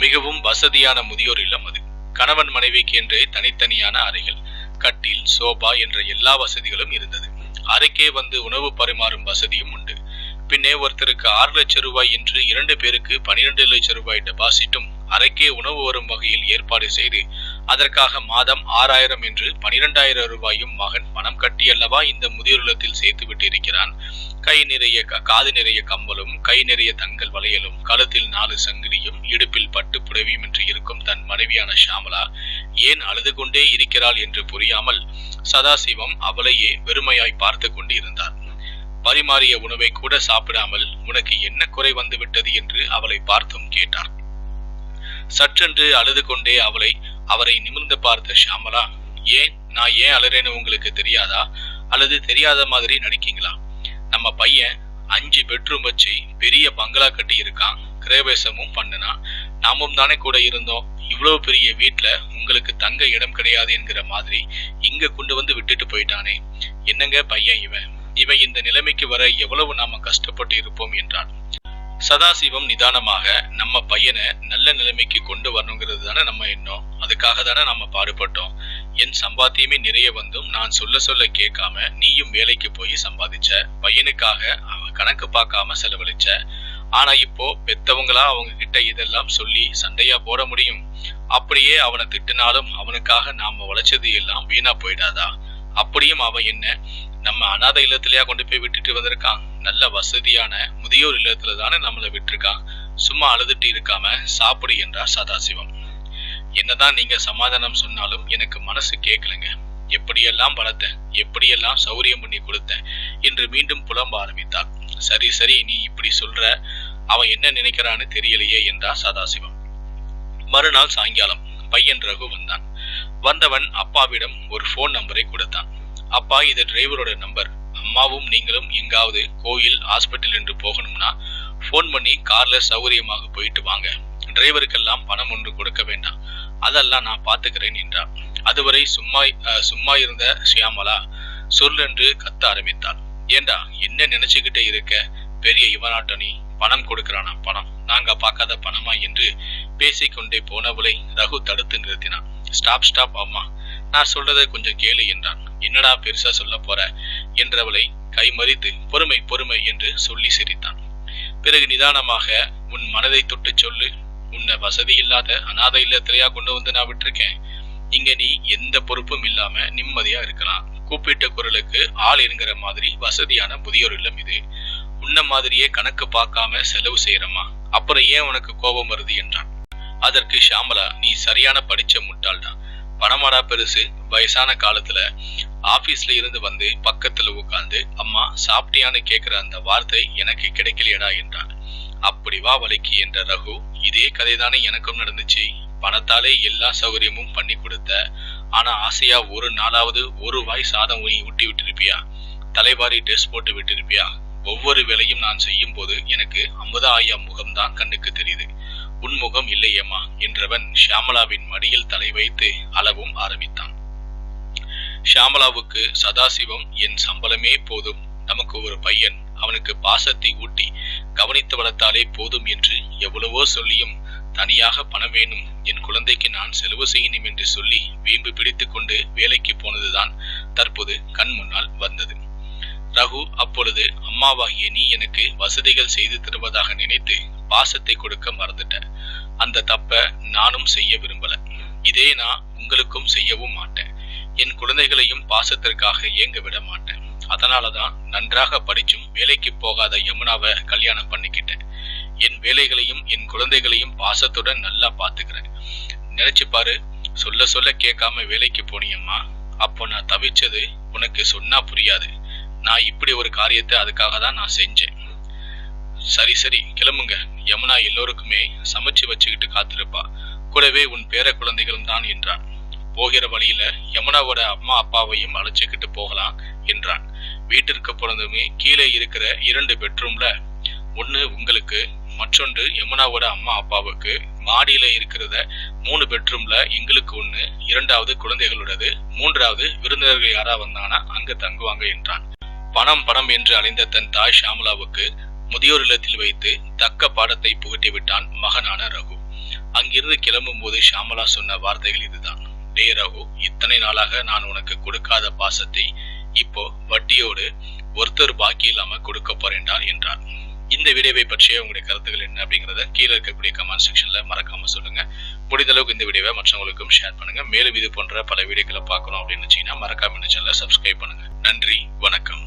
மிகவும் வசதியான முதியோர் இல்லம் அது. கணவன் மனைவிக்கு என்றே தனித்தனியான அறைகள் கட்டில் சோபா என்ற எல்லா வசதிகளும் இருந்தது. அறைக்கே வந்து உணவு பரிமாறும் வசதியும் உண்டு. பின்னே ஒருத்தருக்கு ஆறு லட்சம் ரூபாய் என்று இரண்டு பேருக்கு பனிரெண்டு லட்சம் ரூபாய் டெபாசிட்டும் அறைக்கே உணவு வரும் வகையில் ஏற்பாடு செய்து அதற்காக மாதம் ஆறாயிரம் என்று பனிரெண்டாயிரம் ரூபாயும் மகன் பணம் கட்டியல்லவா இந்த முதியோர் சேர்த்து விட்டிருக்கிறான். கை நிறைய க- காது நிறைய கம்மலும் கை நிறைய தங்கள் வளையலும் கழுத்தில் நாலு சங்கிலியும் இடுப்பில் பட்டு புடவியும் என்று இருக்கும் தன் மனைவியான ஷாமலா ஏன் அழுது கொண்டே இருக்கிறாள் என்று புரியாமல் சதாசிவம் அவளையே வெறுமையாய் பார்த்து கொண்டு இருந்தார் பரிமாறிய உணவை கூட சாப்பிடாமல் உனக்கு என்ன குறை வந்துவிட்டது என்று அவளை பார்த்தும் கேட்டார். சற்றென்று அழுது கொண்டே அவளை அவரை நிமிர்ந்து பார்த்த ஷாமலா ஏன்? நான் ஏன் அலறேன்னு உங்களுக்கு தெரியாதா? அல்லது தெரியாத மாதிரி நடிக்கீங்களா? நம்ம பையன் அஞ்சு பெட்ரூம் வச்சு பெரிய பங்களா கட்டி இருக்கான். கிரேவேசமும் பண்ணுனா. நாமும் தானே கூட இருந்தோம். இவ்வளவு பெரிய வீட்டில் உங்களுக்கு தங்க இடம் கிடையாது என்கிற மாதிரி இங்க கொண்டு வந்து விட்டுட்டு போயிட்டானே. என்னங்க பையன் இவன்? இவன் இந்த நிலைமைக்கு வர எவ்வளவு நாம கஷ்டப்பட்டு இருப்போம் என்றான். சதாசிவம் நிதானமாக நம்ம பையனை நல்ல நிலைமைக்கு கொண்டு வரணுங்கிறது தானே நம்ம எண்ணம். அதுக்காக தானே நம்ம பாடுபட்டோம். என் சம்பாத்தியமே நிறைய வந்தும் நான் சொல்ல சொல்ல கேட்காம நீயும் வேலைக்கு போய் சம்பாதிச்ச பையனுக்காக அவன் கணக்கு பார்க்காம செலவழிச்ச. ஆனா இப்போ பெத்தவங்களா அவங்க கிட்ட இதெல்லாம் சொல்லி சண்டையா போட முடியும். அப்படியே அவனை திட்டினாலும் அவனுக்காக நாம உழைச்சது எல்லாம் வீணா போயிடாதா? அப்படியும் அவன் என்ன? நம்ம அனாதை இல்லத்திலயா கொண்டு போய் விட்டுட்டு வந்திருக்கான். நல்ல வசதியான முதியோர் இல்லத்துல தானே நம்மளை விட்டுருக்கான் சும்மா அழுதுட்டு இருக்காம சாப்பிடு என்றார் சதாசிவம். என்னதான் நீங்க சமாதானம் சொன்னாலும் எனக்கு மனசு கேட்கலங்க எப்படியெல்லாம் வளர்த்தேன் எப்படியெல்லாம் சௌரியம் பண்ணி கொடுத்தேன் என்று மீண்டும் புலம்ப ஆரம்பித்தார் சரி சரி நீ இப்படி சொல்ற அவன் என்ன நினைக்கிறான்னு தெரியலையே என்றார் சதாசிவம். மறுநாள் சாயங்காலம் பையன் ரகு வந்தான். வந்தவன் அப்பாவிடம் ஒரு ஃபோன் நம்பரை கொடுத்தான். அப்பா இது டிரைவரோட நம்பர் அம்மாவும் நீங்களும் எங்காவது கோயில் ஹாஸ்பிட்டல் என்று போகணும்னா ஃபோன் பண்ணி கார்ல சௌகரியமாக போயிட்டு வாங்க. டிரைவருக்கெல்லாம் பணம் ஒன்று கொடுக்க வேண்டாம். அதெல்லாம் நான் பார்த்துக்கிறேன் என்றார். அதுவரை சும்மா சும்மா இருந்த ஷியாமலா சொல்லென்று கத்த ஆரம்பித்தாள். ஏண்டா என்ன நினைச்சுக்கிட்டே இருக்க? பெரிய இவனாட்டனி பணம் கொடுக்கறானா? பணம். நாங்க பார்க்காத பணமா என்று பேசிக்கொண்டே போனவளை ரகு தடுத்து நிறுத்தினான். ஸ்டாப் ஸ்டாப் அம்மா. நான் சொல்றதை கொஞ்சம் கேளு என்றான். என்னடா பெருசா சொல்ல போற? என்றவளை கைமறித்து பொறுமை பொறுமை என்று சொல்லி சிரித்தான். பிறகு நிதானமாக உன் மனதை தொட்டு சொல்லு. உன்னை வசதி இல்லாத அனாதை இல்லத்திலையா கொண்டு வந்து நான் விட்டுருக்கேன். இங்க நீ எந்த பொறுப்பும் இல்லாம நிம்மதியா இருக்கலாம். கூப்பிட்ட குரலுக்கு ஆள் இருங்கிற மாதிரி வசதியான முதியோர் இல்லம் இது. உன்ன மாதிரியே கணக்கு பார்க்காம செலவு செய்யறமா அப்புறம் ஏன் உனக்கு கோபம் வருது? என்றான். அதற்கு ஷாமலா நீ சரியான படிச்ச முட்டாள்தான். பணமாடா பெருசு. வயசான காலத்துல ஆபீஸ்ல இருந்து வந்து பக்கத்துல உட்காந்து அம்மா சாப்பிட்டியான்னு கேக்குற அந்த வார்த்தை எனக்கு கிடைக்கலையடா என்றான். அப்படி வா வலிக்கு என்ற ரகு இதே கதைதானே எனக்கும் நடந்துச்சு. பணத்தாலே எல்லா சௌகரியமும் பண்ணி கொடுத்த. ஆனா ஆசையா ஒரு நாளாவது ஒரு வாய் சாதம் ஊனி ஊட்டி விட்டிருப்பியா? தலைவாரி ட்ரெஸ் போட்டு விட்டிருப்பியா? ஒவ்வொரு வேலையும் நான் செய்யும் போது எனக்கு அமுதா ஐயா முகம்தான் கண்ணுக்கு தெரியுது. உன்முகம் இல்லையம்மா என்றவன் ஷியாமலாவின் மடியில் தலை வைத்து அளவும் ஆரம்பித்தான். ஷியாமலாவுக்கு சதாசிவம் என் சம்பளமே போதும். நமக்கு ஒரு பையன். அவனுக்கு பாசத்தை ஊட்டி கவனித்து வளர்த்தாலே போதும் என்று எவ்வளவோ சொல்லியும் தனியாக பணம் வேணும். என் குழந்தைக்கு நான் செலவு செய்யணும் என்று சொல்லி வீம்பு பிடித்து கொண்டு வேலைக்கு போனதுதான் தற்போது கண் முன்னால் வந்தது. ரகு அப்பொழுது அம்மாவாகிய நீ எனக்கு வசதிகள் செய்து தருவதாக நினைத்து பாசத்தை கொடுக்க மறந்துட்ட. அந்த தப்ப நானும் செய்ய விரும்பல. இதே நான் உங்களுக்கும் செய்யவும் மாட்டேன். என் குழந்தைகளையும் பாசத்திற்காக ஏங்க விட மாட்டேன் அதனாலதான் நன்றாக படிச்சும் வேலைக்கு போகாத யமுனாவை கல்யாணம் பண்ணிக்கிட்டேன். என் வேலைகளையும் என் குழந்தைகளையும் பாசத்துடன் நல்லா பாத்துக்கிறேன் நினைச்சு பாரு சொல்ல சொல்ல கேட்காம வேலைக்கு போனியம்மா. அப்போ நான் தவிச்சது உனக்கு சொன்னா புரியாது. நான் இப்படி ஒரு காரியத்தை அதுக்காக தான் நான் செஞ்சேன். சரி சரி கிளம்புங்க. யமுனா எல்லோருக்குமே சமைச்சு வச்சுக்கிட்டு காத்திருப்பா. கூடவே உன் பேர குழந்தைகளும் தான் என்றான். போகிற வழியில யமுனாவோட அம்மா அப்பாவையும் அழைச்சுக்கிட்டு போகலாம் என்றான். வீட்டிற்கு போனதுமே கீழே இருக்கிற இரண்டு பெட்ரூம்ல ஒண்ணு உங்களுக்கு மற்றொன்று யமுனாவோட அம்மா அப்பாவுக்கு. மாடியில இருக்கிறத மூணு பெட்ரூம்ல எங்களுக்கு ஒண்ணு இரண்டாவது குழந்தைகளோடது மூன்றாவது விருந்தினர்கள் யாரா வந்தானா அங்க தங்குவாங்க என்றான். பணம் பணம் என்று அலைந்த தன் தாய் ஷாமலாவுக்கு முதியோர் இல்லத்தில் வைத்து தக்க பாடத்தை புகட்டி விட்டான் மகனான ரகு. அங்கிருந்து கிளம்பும் போது ஷாமலா சொன்ன வார்த்தைகள் இதுதான். டே ரகு இத்தனை நாளாக நான் உனக்கு கொடுக்காத பாசத்தை இப்போ வட்டியோடு ஒருத்தர் பாக்கி இல்லாம கொடுக்க போறேன்டா என்றார் இந்த வீடியோவை பற்றிய உங்களுடைய கருத்துக்கள் என்ன அப்படிங்கறத கீழே இருக்கக்கூடிய கமெண்ட் செக்ஷன்ல மறக்காம சொல்லுங்க. முடிந்த அளவுக்கு இந்த வீடியோவை மற்றவங்களுக்கும் ஷேர் பண்ணுங்க. மேலும் இது போன்ற பல வீடியோக்களை பார்க்கணும் அப்படின்னு நினைச்சீங்கன்னா மறக்காம இந்த சேனலை சப்ஸ்கிரைப் பண்ணுங்க. நன்றி வணக்கம்.